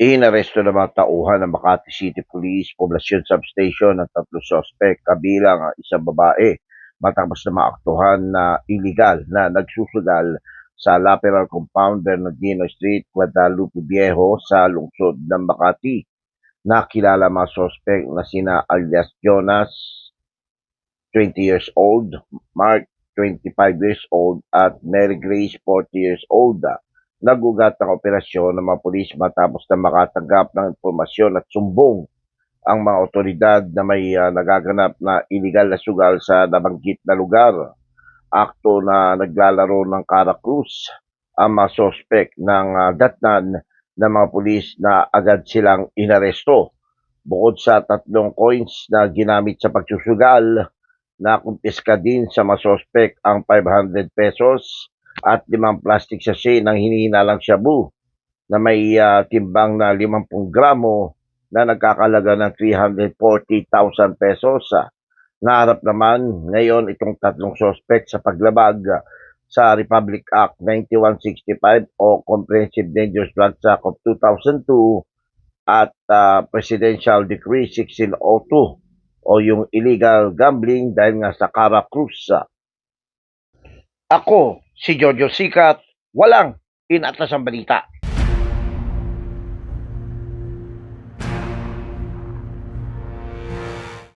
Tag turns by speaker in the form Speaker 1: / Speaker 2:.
Speaker 1: Inaresto ng mga tauhan ng Makati City Police Poblacion Substation ang tatlo suspect kabilang ang isang babae matapos na maaktuhan na illegal na nagsusugal sa lateral compound Bernardino Street, Guadalupe Viejo sa lungsod ng Makati. Nakilala mga suspect na sina alias Jonas, 20 years old, Mark, 25 years old, at Mary Grace, 40 years old. Nagugat ang operasyon ng mga pulis matapos na makatanggap ng impormasyon at sumbong ang mga otoridad na may ah, nagaganap na illegal na sugal sa nabanggit na lugar. Akto na naglalaro ng Caracruz ang mga sospek ng ah, datnan ng mga pulis na agad silang inaresto. Bukod sa tatlong coins na ginamit sa pagsusugal, nakumpiska din sa mga sospek ang 500 pesos at limang plastic sachet ng hinihinalang shabu na may ah, timbang na 50 gramo na nagkakalaga ng 340,000 pesos. Ah, Naharap naman ngayon itong tatlong sospek sa paglabag ah, sa Republic Act 9165 o Comprehensive Dangerous Drugs Act of 2002 at ah, Presidential Decree 1602 o yung illegal gambling dahil nga sa Caracruz. ah. Ako, si Jojo Sikat, walang inatas ang balita.